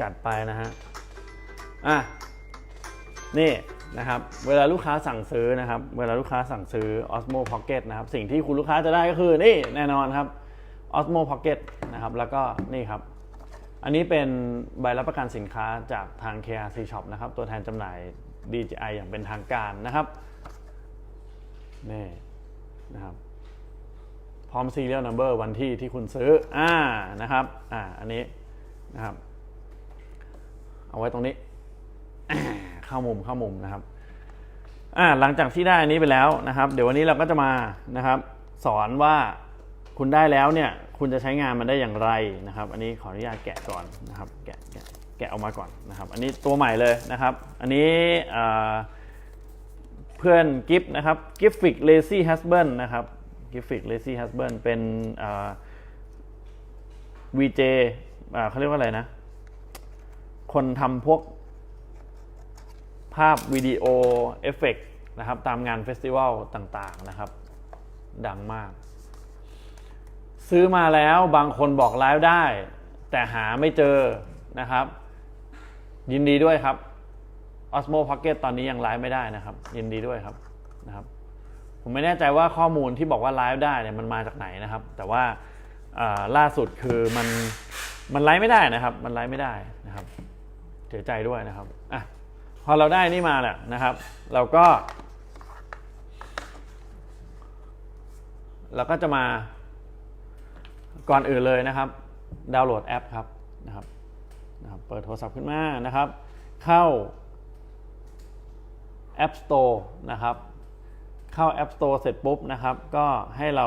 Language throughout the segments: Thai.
จัดไปนะฮะอะนี่นะครับเวลาลูกค้าสั่งซื้อนะครับเวลาลูกค้าสั่งซื้อ Osmo Pocket นะครับสิ่งที่คุณลูกค้าจะได้ก็คือนี่แน่นอนครับ Osmo Pocket นะครับแล้วก็นี่ครับ อันนี้เป็นใบรับประกันสินค้าจากทาง KRC Shop นะครับตัวแทนจำหน่าย DJI อย่างเป็นทางการนะครับนี่นะครับพร้อม serial number วันที่ที่คุณซื้ออ่านะครับอ่าอันนี้นะครับ เอาไว้ตรงนี้อ่าเข้ามุมเข้ามุมนะครับอ่าหลังจากที่ได้อันนี้ไปแล้วนะครับ เดี๋ยววันนี้เราก็จะมานะครับ สอนว่าคุณได้แล้วเนี่ย คุณจะใช้งานมันได้อย่างไรนะครับ อันนี้ขออนุญาตแกะก่อนนะครับ แกะแกะแกะออกมาก่อนนะครับ อันนี้ตัวใหม่เลยนะครับ อันนี้อ่าเพื่อนกิฟนะครับกิฟฟิกเลซี่ฮัสเบิลนะครับกิฟฟิกเลซี่ฮัสเบิลเป็นวีเจเขาเรียกว่าอะไรนะ คนทำพวกภาพวิดีโอเอฟเฟกต์นะครับ ตามงานเฟสติวัลต่างๆนะครับ ดังมาก ซื้อมาแล้วบางคนบอกไลฟ์ได้ แต่หาไม่เจอนะครับ ยินดีด้วยครับ Osmo Pocket ตอนนี้ยังไลฟ์ไม่ได้นะครับ ยินดีด้วยครับนะครับ ผมไม่แน่ใจว่าข้อมูลที่บอกว่าไลฟ์ได้เนี่ยมันมาจากไหนนะครับ แต่ว่าล่าสุดคือมันมันไลฟ์ไม่ได้นะครับ มันไลฟ์ไม่ได้ เสียใจด้วยนะครับอะพอเราได้นี่มาแหละนะครับ เราก็ เราก็จะมาก่อนอื่นเลยนะครับ ดาวน์โหลดแอปครับนะครับนะครับ เปิดโทรศัพท์ขึ้นมานะครับ เข้า App Store นะครับ เข้า App Store เสร็จปุ๊บนะครับ ก็ให้เรา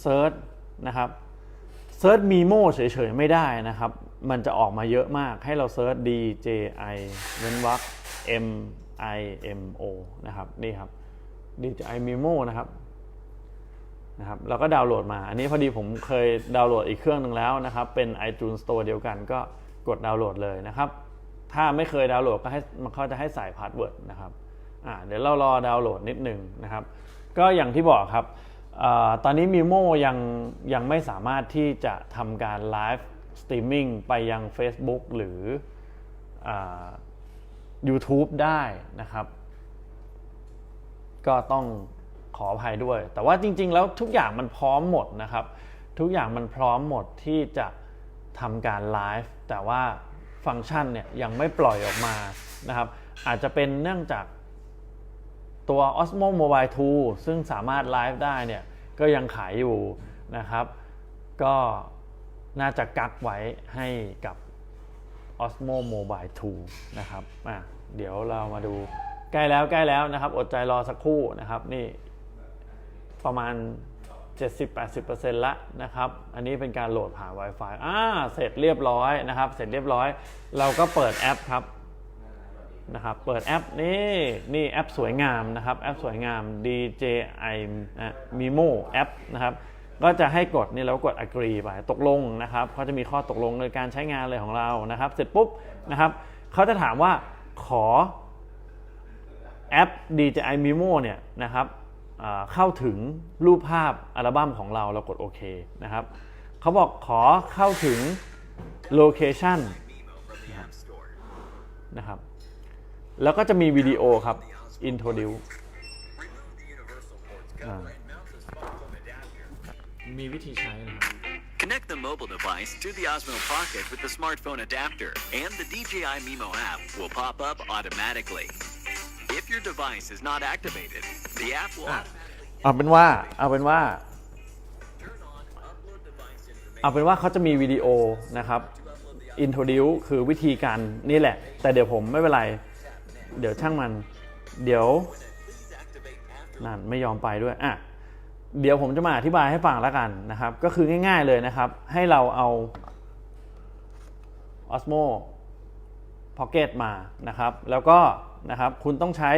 เซิร์ชนะครับเซิร์ชมีโมเฉยๆ ไม่ได้นะครับ มันจะออกมาเยอะมากให้เราเซิร์ช DJI เว้นวรรค M I M O นะครับนี่ครับ DJI Mimo นะครับนะครับเราก็ดาวน์โหลดมา อันนี้พอดีผมเคยดาวน์โหลดอีกเครื่องหนึ่งแล้วนะครับ เป็น iTunes Store เดียวกันก็กดดาวน์โหลดเลยนะครับ ถ้าไม่เคยดาวน์โหลดก็ให้มันเขาจะให้ใส่พาสเวิร์ดนะครับอ่าเดี๋ยวเรารอดาวน์โหลดนิดหนึ่งนะครับ ก็อย่างที่บอกครับอตอนนี้ Mimo ยังยังไม่สามารถที่จะทำการไลฟ์ สตรีมมิ่งไปยัง Facebook หรืออ YouTube ได้นะครับ ก็ต้องขออภัยด้วย แต่ว่าจริง ๆ แล้วทุกอย่างมันพร้อมหมดนะครับ ทุกอย่างมันพร้อมหมดที่จะทำการไลฟ์แต่ว่าฟังก์ชันเนี่ยยังไม่ปล่อยออกมานะครับ อาจจะเป็นเนื่องจากตัว Osmo Mobile 2 ซึ่งสามารถไลฟ์ได้เนี่ยก็ยังขายอยู่นะครับ ก็ น่าจะกักไว้ให้กับ Osmo Mobile 2 นะครับอะเดี๋ยวเรามาดูใกล้แล้วใกล้แล้วนะครับ อดใจรอสักครู่นะครับ นี่ประมาณ 70-80%ละนะครับ อันนี้เป็นการโหลดผ่าน Wi-Fi อ่าเสร็จเรียบร้อยนะครับ เสร็จเรียบร้อย เราก็เปิดแอปครับนะครับ เปิดแอปนี่นี่แอปสวยงามนะครับ แอปสวยงาม DJI Mimo แอปนะครับ ก็จะให้กดนี่เราก็กด agree ไปตกลงนะครับเขาจะมีข้อตกลงในการใช้งานเลยของเรานะครับ เสร็จปุ๊บนะครับเขาจะถามว่าขอแอป DJI Mimo เนี่ยนะครับเข้าถึงรูปภาพอัลบั้มของเราเรากดโอเคนะครับเขาบอกขอเข้าถึงโลเคชันนะครับ แล้วก็จะมีวิดีโอครับ introduce มีวิธีใช้นะครับ Connect the mobile device to the Osmo Pocket with the smartphone adapter, and the DJI Mimo app will pop up automatically. If your device is not activated, the app will เอาเป็นว่า เอาเป็นว่า turn on upload device information. เอาเป็นว่าเขาจะมีวิดีโอนะครับ introduce คือวิธีการนี่แหละ แต่เดี๋ยวผมไม่เป็นไร เดี๋ยวช่างมัน เดี๋ยวนั่นไม่ยอมไปด้วย อะ เดี๋ยวผมจะมาอธิบายให้ฟังแล้วกันนะครับ ก็คือง่ายๆเลยนะครับ ให้เราเอา Osmo Pocket มานะครับ แล้วก็นะครับคุณต้องใช้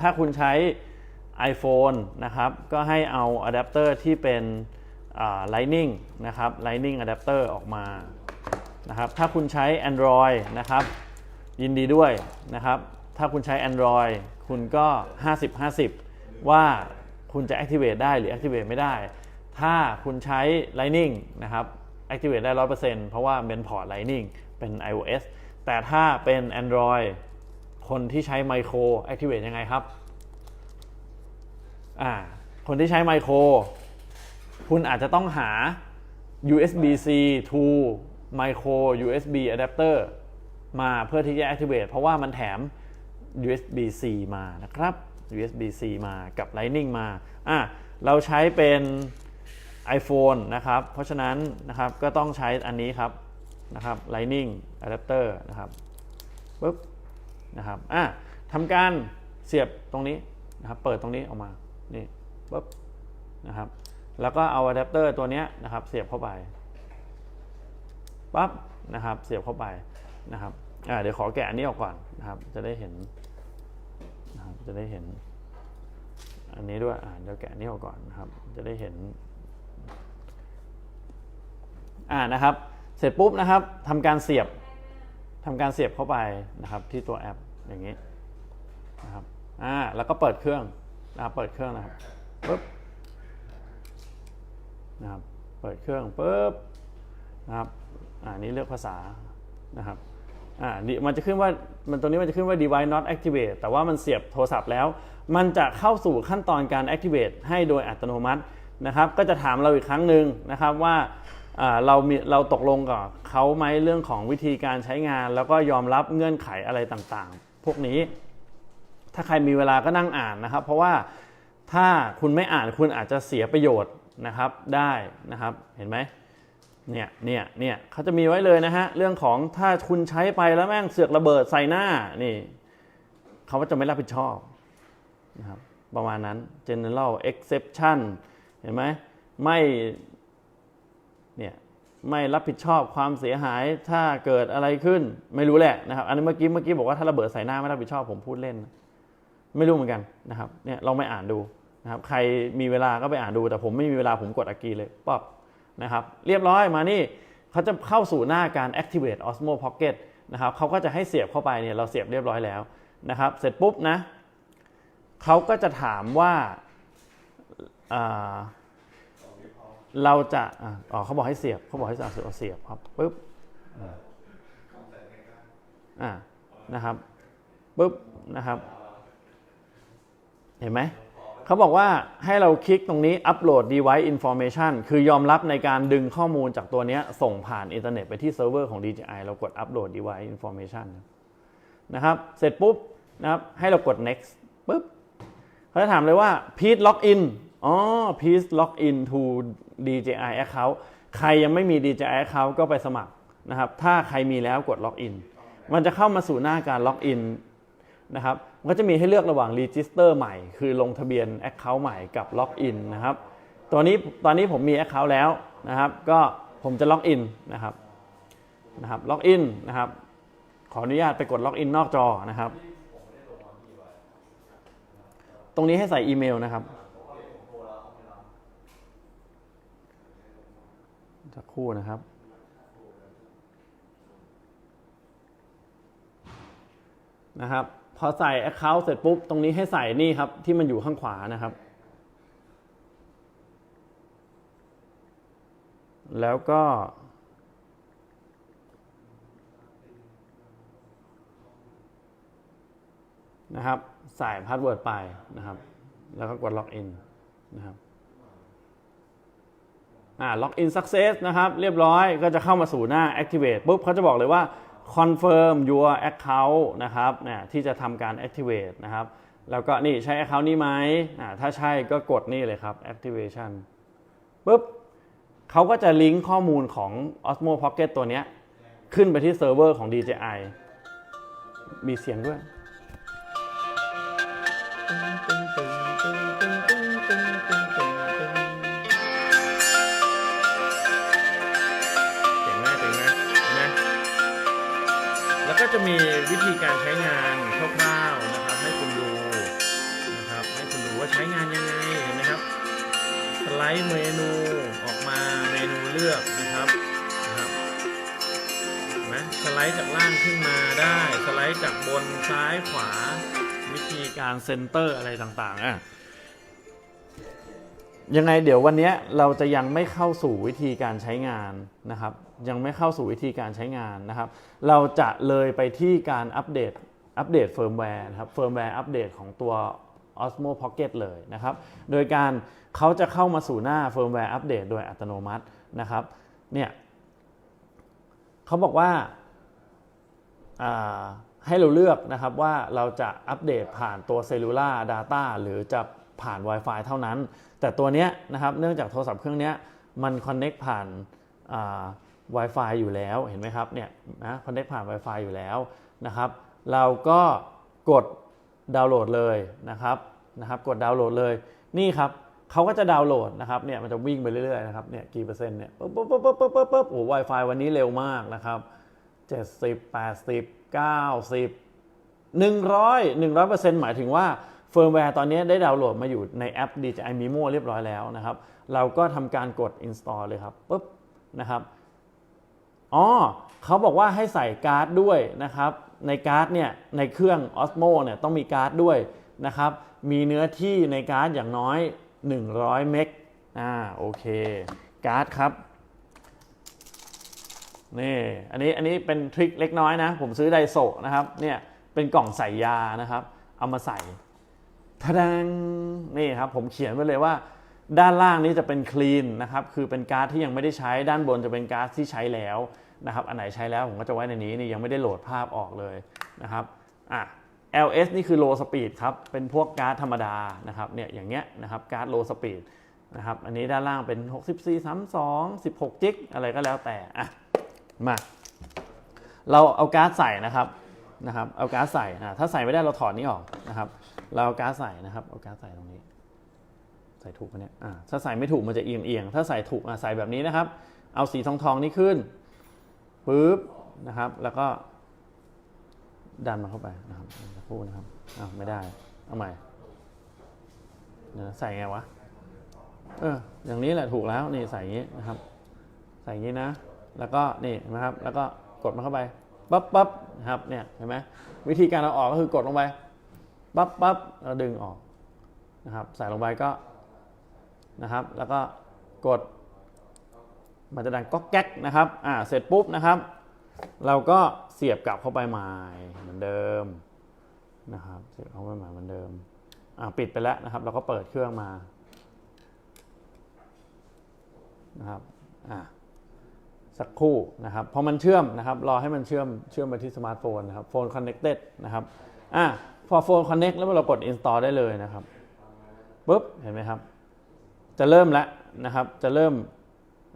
ถ้าคุณใช้ iPhone นะครับ ก็ให้เอาอะแดปเตอร์ที่เป็น Lightning นะครับ Lightning Adapter ออกมานะครับ ถ้าคุณใช้ Android นะครับ ยินดีด้วยนะครับ ถ้าคุณใช้ Android คุณก็ 50-50 ว่า คุณจะ activate ได้หรือ activate ไม่ได้ ถ้าคุณใช้ Lightning นะครับ activate ได้ 100%เพราะว่าเป็นพอร์ต Lightning เป็น iOS แต่ถ้าเป็น Android คนที่ใช้ไมโคร Activate ยังไงครับอ่าคนที่ใช้ไมโครคุณอาจจะต้องหา USB-C to micro USB adapter มาเพื่อที่จะ activate เพราะว่ามันแถม USB-C มานะครับ USB-C มากับ Lightning มาอะเราใช้เป็น iPhone นะครับ เพราะฉะนั้นนะครับก็ต้องใช้อันนี้ครับนะครับ Lightning adapter นะครับปุ๊บนะครับอะทำการเสียบตรงนี้นะครับเปิดตรงนี้ออกมานี่ปุ๊บนะครับแล้วก็เอาอะแดปเตอร์ตัวนี้นะครับเสียบเข้าไปปั๊บนะครับเสียบเข้าไปนะครับอ่าเดี๋ยวขอแกะอันนี้ออกก่อนนะครับจะได้เห็น จะได้เห็น อันนี้ด้วยอ่าเดี๋ยวแกะอันนี้ออกก่อนนะครับ จะได้เห็น อ่านะครับ เสร็จปุ๊บนะครับทำการเสียบทำการเสียบเข้าไปนะครับ ที่ตัวแอปอย่างนี้นะครับอ่าแล้วก็เปิดเครื่องนะครับเปิดเครื่องนะครับปุ๊บนะครับ เปิดเครื่องปุ๊บนะครับ อ่านี้เลือกภาษานะครับ อ่ามันจะขึ้นว่ามันตรงนี้มันจะขึ้นว่า device not activate แต่ว่ามันเสียบโทรศัพท์แล้ว มันจะเข้าสู่ขั้นตอนการ activate ให้โดยอัตโนมัตินะครับก็จะถามเราอีกครั้งหนึ่งนะครับว่าอ่าเรามีเราตกลงกับเขาไหมเรื่องของวิธีการใช้งาน แล้วก็ยอมรับเงื่อนไขอะไรต่างๆ พวกนี้ ถ้าใครมีเวลาก็นั่งอ่านนะครับ เพราะว่าถ้าคุณไม่อ่านคุณอาจจะเสียประโยชน์นะครับได้นะครับเห็นไหม เนี่ยเนี่ยเนี่ยเขาจะมีไว้เลยนะฮะ เรื่องของถ้าคุณใช้ไปแล้วแม่งเสือกระเบิดใส่หน้านี่เขาก็จะไม่รับผิดชอบนะครับประมาณนั้น general exception เห็นไหมไม่เนี่ยไม่รับผิดชอบความเสียหายถ้าเกิดอะไรขึ้นไม่รู้แหละนะครับ อันนี้เมื่อกี้เมื่อกี้บอกว่าถ้าระเบิดใส่หน้าไม่รับผิดชอบผมพูดเล่น ไม่รู้เหมือนกันนะครับเนี่ยลองไปอ่านดูนะครับใครมีเวลาก็ไปอ่านดู แต่ผมไม่มีเวลาผมกดอากีเลยป๊อบ นะครับเรียบร้อยมานี่เขาจะเข้าสู่หน้าการ activate Osmo Pocket นะครับเขาก็จะให้เสียบเข้าไปเนี่ยเราเสียบเรียบร้อยแล้วนะครับ เสร็จปุ๊บนะเขาก็จะถามว่าอ่าเราจะอ๋อเขาบอกให้เสียบเขาบอกให้เอาเอาเสียบครับปุ๊บอ่านะครับปุ๊บนะครับ เห็นไหม เขาบอกว่าให้เราคลิกตรงนี้ upload device information คือยอมรับในการดึงข้อมูลจากตัวนี้ส่งผ่านอินเทอร์เน็ตไปที่เซิร์ฟเวอร์ของ DJI เรากด upload device information นะครับเสร็จปุ๊บนะครับให้เรากด next ปุ๊บเขาจะถามเลยว่า please log in อ๋อ please log in to DJI account ใครยังไม่มี DJI account ก็ไปสมัครนะครับถ้าใครมีแล้วกด log in มันจะเข้ามาสู่หน้าการ log in นะครับ ก็จะมีให้เลือกระหว่าง register ใหม่ คือลงทะเบียน account ใหม่กับ log in นนะครับตัวนี้ตอนนี้ผมมี account แล้วนะครับ ก็ผมจะ log in นนะครับนะครับ log in นนะครับ ขออนุญาตไปกด log in นอกจอนะครับ ตรงนี้ให้ใส่อีเมลนะครับสักครู่นะครับนะครับ พอใส่ Account เสร็จปุ๊บ ตรงนี้ให้ใส่นี่ครับ ที่มันอยู่ข้างขวานะครับ แล้วก็ นะครับ ใส่พาสเวิร์ดไปนะครับ แล้วก็กดล็อกอินนะครับอ่าล็อกอินสักเซสนะครับ เรียบร้อยก็จะเข้ามาสู่หน้า activate ปุ๊บเขาจะบอกเลยว่า confirm your account นะครับเนี่ยที่จะทำการ activate นะครับ แล้วก็นี่ใช้ account นี้ไหมอ่าถ้าใช่ก็กดนี่เลยครับ activation ปุ๊บเขาก็จะลิงก์ข้อมูลของ Osmo Pocket ตัวเนี้ยขึ้นไปที่เซิร์ฟเวอร์ของ DJI มีเสียงด้วย ก็จะมีวิธีการใช้งานคร่าวๆนะครับ ให้คุณดูนะครับ ให้คุณดูว่าใช้งานยังไงเห็นไหมครับสไลด์เมนูออกมาเมนูเลือกนะครับนะครับนไหมสไลด์จากล่างขึ้นมาได้สไลด์จากบนซ้ายขวา วิธีการเซนเตอร์อะไรต่างๆอะยังไงเดี๋ยววันนี้เราจะยังไม่เข้าสู่วิธีการใช้งานนะครับ ยังไม่เข้าสู่วิธีการใช้งานนะครับ เราจะเลยไปที่การอัปเดตอัปเดตเฟิร์มแวร์นะครับเฟิร์มแวร์อัปเดตของตัว Osmo Pocket เลยนะครับ โดยการเขาจะเข้ามาสู่หน้าเฟิร์มแวร์อัปเดตโดยอัตโนมัตินะครับเนี่ยเขาบอกว่าาให้เราเลือกนะครับว่าเราจะอัปเดตผ่านตัว Cellular Data หรือจะผ่าน Wi-Fi เท่านั้น แต่ตัวเนี้ยนะครับเนื่องจากโทรศัพท์เครื่องเนี้ยมัน Connect ผ่าน Wi-Fi อยู่แล้วเห็นไหมครับเนี่ยนะ Connect ผ่าน Wi-Fi อยู่แล้วนะครับ เราก็กดดาวน์โหลดเลยนะครับนะครับ กดดาวน์โหลดเลยนี่ครับเขาก็จะดาวน์โหลดนะครับเนี่ยมันจะวิ่งไปเรื่อยๆนะครับเนี่ยกี่เปอร์เซ็นต์เนี่ยปุ๊บปุ๊บปุ๊บปุ๊บปุ๊บปุ๊บปุ๊บโอ้ Wi-Fi วันนี้เร็วมากนะครับ70 80 90 100 100%หมายถึงว่าเฟิร์มแวร์ตอนนี้ได้ดาวน์โหลดมาอยู่ในแอป DJI Mimo เรียบร้อยแล้วนะครับ เราก็ทำการกด install เลยครับปุ๊บนะครับ อ๋อเขาบอกว่าให้ใส่การ์ดด้วยนะครับ ในการ์ดเนี่ยในเครื่อง Osmo เนี่ยต้องมีการ์ดด้วยนะครับ มีเนื้อที่ในการ์ดอย่างน้อย 100 เมกอ่าโอเค การ์ดครับนี่อันนี้อันนี้เป็นทริคเล็กน้อยนะ ผมซื้อไดโซนะครับเนี่ยเป็นกล่องใส่ยานะครับ เอามาใส่ทะดังนี่ครับ ผมเขียนไว้เลยว่า ด้านล่างนี้จะเป็นคลีนนะครับคือเป็นการ์ดที่ยังไม่ได้ใช้ด้านบนจะเป็นการ์ดที่ใช้แล้วนะครับอันไหนใช้แล้วผมก็จะไว้ในนี้นี่ยังไม่ได้โหลดภาพออกเลยนะครับอะ LS นี่คือ low speed ครับ เป็นพวกการ์ดธรรมดานะครับเนี่ยอย่างเงี้ยนะครับการ์ด low speed นะครับอันนี้ด้านล่างเป็น 64 32 16 จิกอะไรก็แล้วแต่อะมาเราเอาการ์ดใส่นะครับนะครับเอาการ์ดใส่นะถ้าใส่ไม่ได้เราถอดนี้ออกนะครับ เราเอาการ์ดใส่นะครับเอาการ์ดใส่ตรงนี้ ใส่ถูกไหมเนี่ยอ่าถ้าใส่ไม่ถูกมันจะเอียงเอียงถ้าใส่ถูกอะใส่แบบนี้นะครับ เอาสีทองทองนี้ขึ้นปึ๊บนะครับ แล้วก็ ดันมันเข้าไปนะครับสักครู่นะครับอ้าวไม่ได้เอาใหม่เดี๋ยใส่ไงวะเอออย่างนี้แหละถูกแล้วนี่ใส่อย่างนี้นะครับ ใส่อย่างนี้นะ แล้วก็นี่นะครับ แล้วก็กดมันเข้าไปปั๊บปั๊บนะครับเนี่ยเห็นไหมวิธีการเอาออกก็คือกดลงไปปั๊บปั๊บแล้วดึงออกนะครับ ใส่ลงไปก็ นะครับ แล้วก็กด มันจะดังก๊อกแก๊กนะครับอ่าเสร็จปุ๊บนะครับ เราก็เสียบกลับเข้าไปใหม่เหมือนเดิมนะครับ เสียบเข้าไปใหม่เหมือนเดิมอ่าปิดไปแล้วนะครับ เราก็เปิดเครื่องมานะครับอ่าสักครู่นะครับพอมันเชื่อมนะครับ รอให้มันเชื่อมเชื่อมไปที่สมาร์ทโฟนนะครับโฟน connected นะครับอะพอโฟน connect แล้วเรากด install ได้เลยนะครับปุ๊บเห็นไหมครับ จะเริ่มแล้วนะครับ จะเริ่ม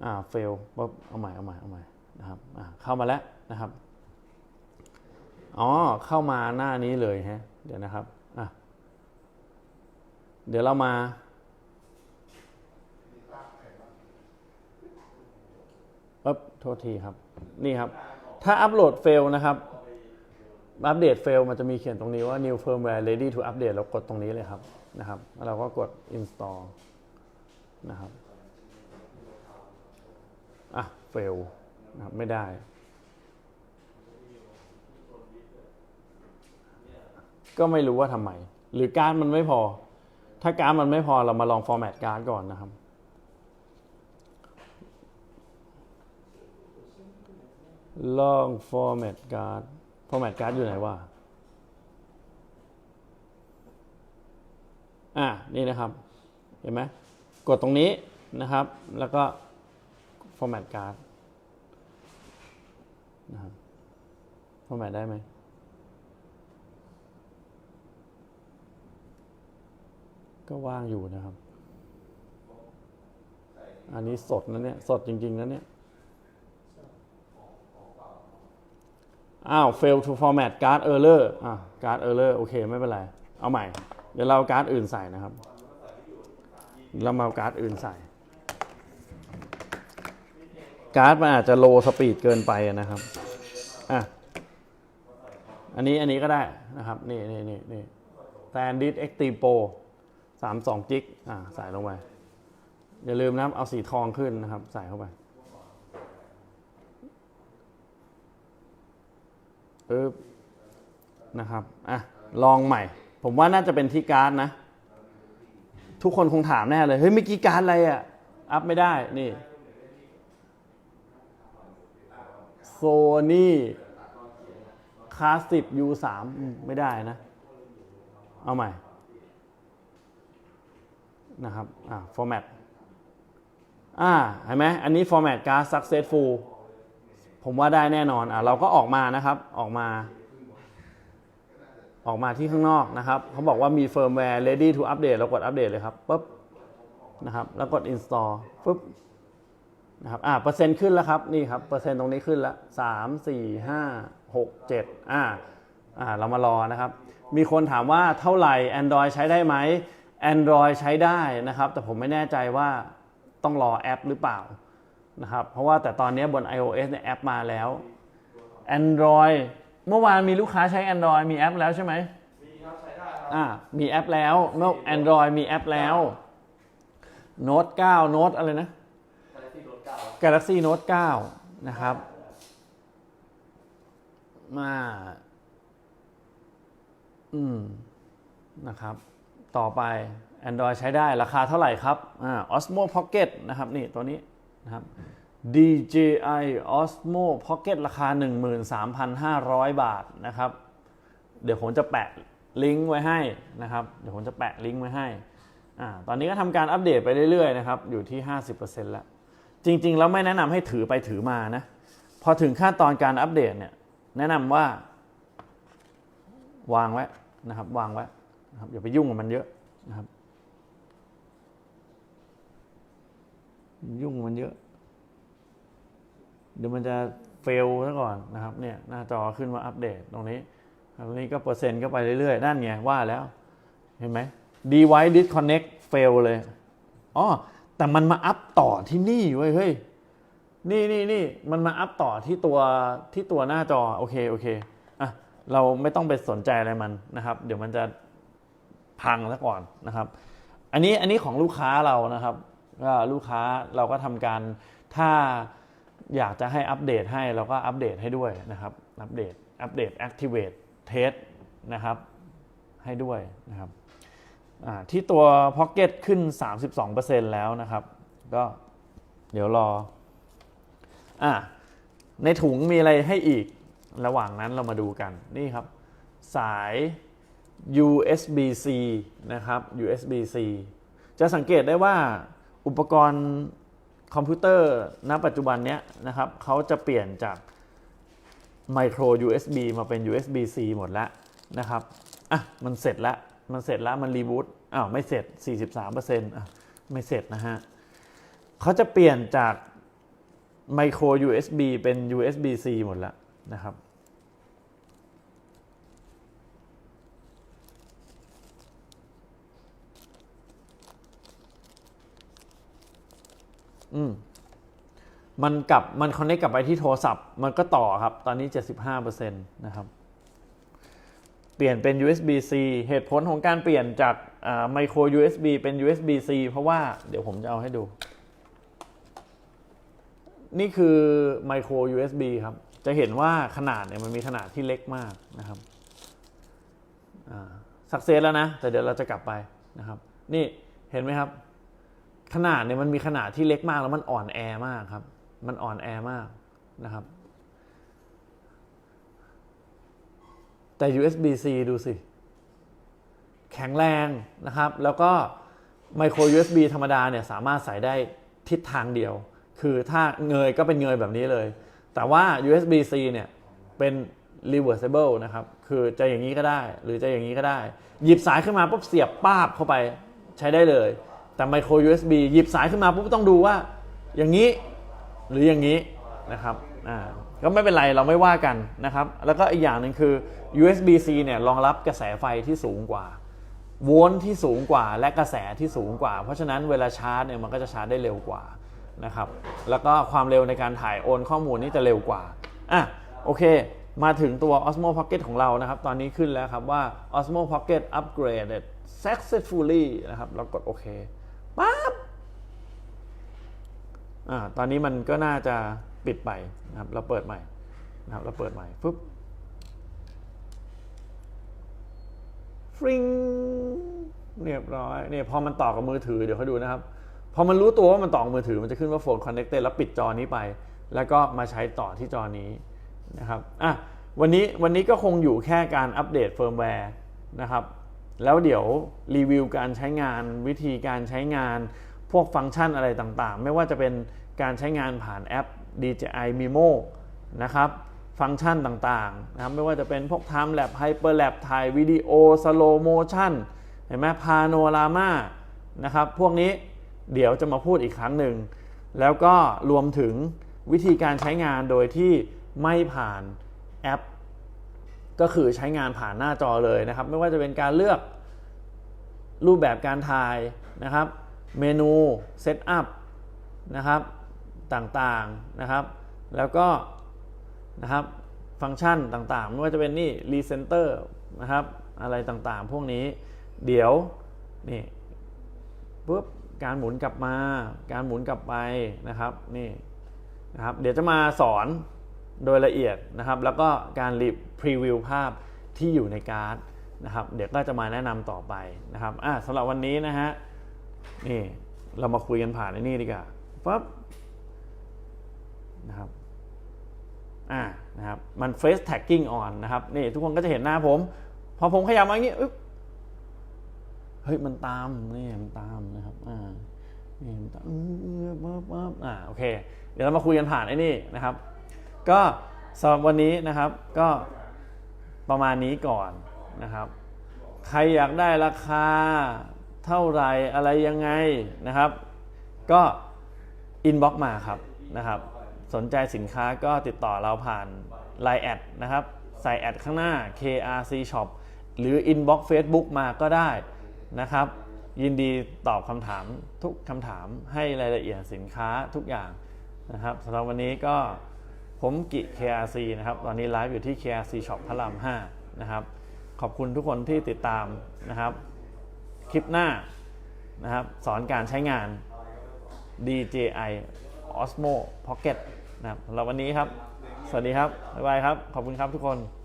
อ่า fail ปุ๊บเอาใหม่เอาใหม่เอาใหม่นะครับอ่าเข้ามาแล้วนะครับอ๋อเข้ามาหน้านี้เลยฮะเดี๋ยวนะครับอะเดี๋ยวเรามาปั๊บโทษทีครับ นี่ครับ ถ้าอัปโหลดเฟลนะครับ อัปเดตเฟลมันจะมีเขียนตรงนี้ว่า new firmware ready to update เรากดตรงนี้เลยครับนะครับ แล้วเราก็กด install นะครับอะเฟลนะครับไม่ได้ก็ไม่รู้ว่าทำไม หรือการดมันไม่พอ ถ้าการดมันไม่พอเรามาลอง format การ์ดก่อนนะครับ ลอง format card format card อยู่ไหนวะอะนี่นะครับ เห็นไหม กดตรงนี้นะครับ แล้วก็ format card นะครับ format ได้ไหมก็ว่างอยู่นะครับ อันนี้สดนะเนี่ย สดจริง ๆนะเนี่ย อ้าว fail to format card error อะ card error โอเค ไม่เป็นไร เอาใหม่ เดี๋ยวเราเอาการ์ดอื่นใส่นะครับ เรามาการ์ดอื่นใส่ การ์ดมันอาจจะโลสปีดเกินไปนะครับอะอันนี้อันนี้ก็ได้นะครับ นี่นี่นี่นี่ SanDisk Extreme Pro 32จิกอะใส่ลงไป อย่าลืมนะครับ เอาสีทองขึ้นนะครับ ใส่เข้าไปปึ๊บนะครับ อะ ลองใหม่ ผมว่าน่าจะเป็นที่การ์ดนะ ทุกคนคงถามแน่เลย เฮ้ยเมื่อกี้การอะไรอะ่ะอัพไม่ได้ นี่ Sony Classic U3 อืมไม่ได้นะ เอาใหม่ นะครับ อ่า format อ่าเห็นไหมอันนี้ format card successful ผมว่าได้แน่นอน อะเราก็ออกมานะครับ ออกมา ออกมาที่ข้างนอกนะครับเขาบอกว่ามี firmware ready to update เรากดอัปเดตเลยครับปุ๊บนะครับ แล้วกด install ปุ๊บนะครับอ่าเปอร์เซ็นต์ขึ้นแล้วครับนี่ครับเปอร์เซ็นต์ตรงนี้ขึ้นแล้วสามสี่ห้าหกเจ็ดอ่าอ่าเรามารอนะครับ มีคนถามว่าเท่าไหร่ Android ใช้ได้ไหม Android ใช้ได้นะครับ แต่ผมไม่แน่ใจว่าต้องรอแอปหรือเปล่านะครับ เพราะว่าแต่ตอนนี้บน iOS เนี่ยแอปมาแล้ว Android เมื่อวานมีลูกค้าใช้ Android มีแอปแล้วใช่ไหมมีครับใช้ได้ครับอ่ามีแอปแล้วเมื่อ Android มีแอปแล้ว Note 9 Note อะไรนะ Galaxy Note 9 นะครับ มา อืม นะครับ ต่อไป Android ใช้ได้ราคาเท่าไหร่ครับ อ่า Osmo Pocket นะครับ นี่ตัวนี้นะครับ DJI Osmo Pocket ราคา 13,500 บาทนะครับ เดี๋ยวผมจะแปะลิงก์ไว้ให้นะครับ เดี๋ยวผมจะแปะลิงก์ไว้ให้อ่าตอนนี้ก็ทำการอัปเดตไปเรื่อยๆนะครับ อยู่ที่ 50%แล้ว จริงๆ แล้วไม่แนะนำให้ถือไปถือมานะ พอถึงขั้นตอนการอัปเดตเนี่ย แนะนำว่าวางไว้นะครับ วางไว้นะครับอย่าไปยุ่งกับมันเยอะนะครับ ยุ่งกับมันเยอะ เดี๋ยวมันจะเฟลซะก่อนนะครับเนี่ยหน้าจอขึ้นมาอัปเดตตรงนี้ตรงนี้ก็เปอร์เซ็นต์ก็ไปเรื่อยๆ นั่นไงว่าแล้ว เห็นไหม device disconnect fail เลยอ๋อแต่มันมาอัพต่อที่นี่เว้ยเฮ้ยนี่นี่นี่มันมาอัพต่อที่ตัวที่ตัวหน้าจอโอเคโอเคอะเราไม่ต้องไปสนใจอะไรมันนะครับ เดี๋ยวมันจะพังซะก่อนนะครับ อันนี้อันนี้ของลูกค้าเรานะครับก็ลูกค้าเราก็ทำการถ้า อยากจะให้อัปเดตให้เราก็อัปเดตให้ด้วยนะครับ อัปเดต อัปเดต activate test นะครับ ให้ด้วยนะครับที่ตัว Pocket ขึ้น 32%แล้วนะครับ ก็เดี๋ยวรออะในถุงมีอะไรให้อีก ระหว่างนั้นเรามาดูกัน นี่ครับ สาย USB-C นะครับ USB-C จะสังเกตได้ว่าอุปกรณ์ คอมพิวเตอร์ณปัจจุบันเนี้ยนะครับเขาจะเปลี่ยนจากไมโคร USB มาเป็น USB-C หมดแล้วนะครับอะมันเสร็จแล้วมันเสร็จแล้วมันรีบูตอ้าวไม่เสร็จ 43%อะไม่เสร็จนะฮะเขาจะเปลี่ยนจากไมโคร USB เป็น USB-C หมดแล้วนะครับ อืมมันกลับมันคอนเนคกลับไปที่โทรศัพท์ มันก็ต่อครับ ตอนนี้ 75%นะครับ เปลี่ยนเป็น USB-C เหตุผลของการเปลี่ยนจากไมโคร USB เป็น USB-C เพราะว่าเดี๋ยวผมจะเอาให้ดู นี่คือไมโคร USB ครับ จะเห็นว่าขนาดเนี่ยมันมีขนาดที่เล็กมากนะครับสักเซสแล้วนะ แต่เดี๋ยวเราจะกลับไปนะครับ นี่เห็นไหมครับ ขนาดเนี่ยมันมีขนาดที่เล็กมากแล้วมันอ่อนแอมากครับ มันอ่อนแอมากนะครับ แต่ USB-C ดูสิ แข็งแรงนะครับ แล้วก็ micro USB ธรรมดาเนี่ยสามารถใส่ได้ทิศทางเดียว คือถ้าเงยก็เป็นเงยแบบนี้เลย แต่ว่า USB-C เนี่ยเป็น reversible นะครับ คือจะอย่างนี้ก็ได้ หรือจะอย่างนี้ก็ได้ หยิบสายขึ้นมาปุ๊บเสียบป้าบเข้าไปใช้ได้เลย แต่ micro USB หยิบสายขึ้นมาปุ๊บต้องดูว่า อย่างนี้หรืออย่างนี้นะครับอ่าก็ไม่เป็นไรเราไม่ว่ากันนะครับ แล้วก็อีกอย่างหนึ่งคือ USB-C เนี่ยรองรับกระแสไฟที่สูงกว่าโวลต์ที่สูงกว่าและกระแสที่สูงกว่า เพราะฉะนั้นเวลาชาร์จเนี่ยมันก็จะชาร์จได้เร็วกว่านะครับ แล้วก็ความเร็วในการถ่ายโอนข้อมูลนี่จะเร็วกว่าอะโอเค มาถึงตัว Osmo Pocket ของเรานะครับ ตอนนี้ขึ้นแล้วครับว่า Osmo Pocket upgraded successfully นะครับเรากดโอเค ปั๊บอ่าตอนนี้มันก็น่าจะปิดไปนะครับ เราเปิดใหม่นะครับ เราเปิดใหม่ปุ๊บฟริงเรียบร้อยเนี่ยพอมันต่อกับมือถือเดี๋ยวเขาดูนะครับ พอมันรู้ตัวว่ามันต่อกับมือถือมันจะขึ้นว่าโฟนคอนเน c เต็แล้วปิดจอนี้ไป แล้วก็มาใช้ต่อที่จอนี้นะครับอะวันนี้วันนี้ก็คงอยู่แค่การอัปเดตเฟิร์มแวร์นะครับ แล้วเดี๋ยวรีวิวการใช้งานวิธีการใช้งานพวกฟังก์ชันอะไรต่างๆ ไม่ว่าจะเป็นการใช้งานผ่านแอป DJI Mimo นะครับ ฟังก์ชันต่างๆนะครับไม่ว่าจะเป็นพวก Time Lapse Hyper Lapse ถ่ายวิดีโอ Slow Motion เห็นไหมพาโนรามานะครับ พวกนี้เดี๋ยวจะมาพูดอีกครั้งหนึ่ง แล้วก็รวมถึงวิธีการใช้งานโดยที่ไม่ผ่านแอป ก็คือใช้งานผ่านหน้าจอเลยนะครับ ไม่ว่าจะเป็นการเลือกรูปแบบการถ่ายนะครับ เมนูเซตอัพนะครับต่างๆนะครับ แล้วก็นะครับฟังก์ชันต่างๆ ไม่ว่าจะเป็นนี่รีเซนเตอร์นะครับอะไรต่างๆ พวกนี้เดี๋ยวนี่ปุ๊บการหมุนกลับมา การหมุนกลับไปนะครับนี่นะครับ เดี๋ยวจะมาสอน โดยละเอียดนะครับ แล้วก็การรีพรีวิวภาพที่อยู่ในการ์ดนะครับ เดี๋ยวก็จะมาแนะนำต่อไปนะครับอะสำหรับวันนี้นะฮะนี่เรามาคุยกันผ่านไอ้นี่ดีกว่าปั๊บนะครับอ่านะครับมัน face tagging on นะครับนี่ทุกคนก็จะเห็นหน้าผม พอผมขยับมาอย่างนี้เฮ้ยมันตามนี่มันตามนะครับอ่านี่มันตามปึ๊บปึ๊บปึ๊บอ่าโอเค เดี๋ยวเรามาคุยกันผ่านไอ้นี่นะครับ ก็สำหรับวันนี้นะครับก็ประมาณนี้ก่อนนะครับ ใครอยากได้ราคาเท่าไหรอะไรยังไงนะครับ ก็อินบ็อกมาครับนะครับ สนใจสินค้าก็ติดต่อเราผ่าน Line แอดนะครับ ใส่แอดข้างหน้า KRC Shop หรือ Inbox Facebook มาก็ได้นะครับ ยินดีตอบคำถามทุกคำถามให้รายละเอียดสินค้าทุกอย่างนะครับสำหรับวันนี้ก็ ผมกิ KRC นะครับ ตอนนี้ไลฟ์อยู่ที่ KRC Shop พระราม 5 นะครับ ขอบคุณทุกคนที่ติดตามนะครับ คลิปหน้านะครับ สอนการใช้งาน DJI Osmo Pocket นะครับสำหรับวันนี้ครับ สวัสดีครับ บ๊ายบายครับ ขอบคุณครับทุกคน